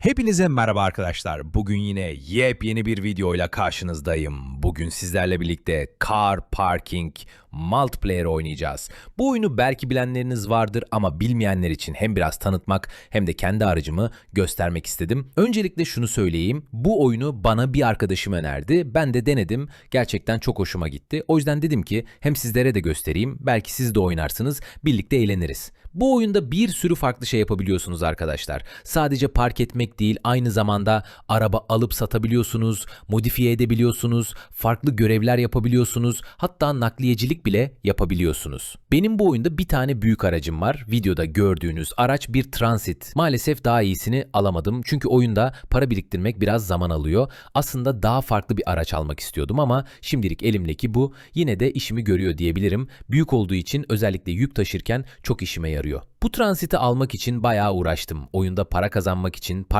Hepinize merhaba arkadaşlar. Bugün yine yepyeni bir videoyla karşınızdayım. Bugün sizlerle birlikte Car Parking Multiplayer oynayacağız. Bu oyunu belki bilenleriniz vardır ama bilmeyenler için hem biraz tanıtmak hem de kendi aracımı göstermek istedim. Öncelikle şunu söyleyeyim. Bu oyunu bana bir arkadaşım önerdi. Ben de denedim. Gerçekten çok hoşuma gitti. O yüzden dedim ki hem sizlere de göstereyim. Belki siz de oynarsınız. Birlikte eğleniriz. Bu oyunda bir sürü farklı şey yapabiliyorsunuz arkadaşlar. Sadece park etmek değil, aynı zamanda araba alıp satabiliyorsunuz, modifiye edebiliyorsunuz, farklı görevler yapabiliyorsunuz, hatta nakliyecilik bile yapabiliyorsunuz. Benim bu oyunda bir tane büyük aracım var. Videoda gördüğünüz araç bir Transit. Maalesef daha iyisini alamadım. Çünkü oyunda para biriktirmek biraz zaman alıyor. Aslında daha farklı bir araç almak istiyordum ama şimdilik elimdeki bu. Yine de işimi görüyor diyebilirim. Büyük olduğu için özellikle yük taşırken çok işime yarıyor. Bu transiti almak için bayağı uğraştım. Oyunda para kazanmak için park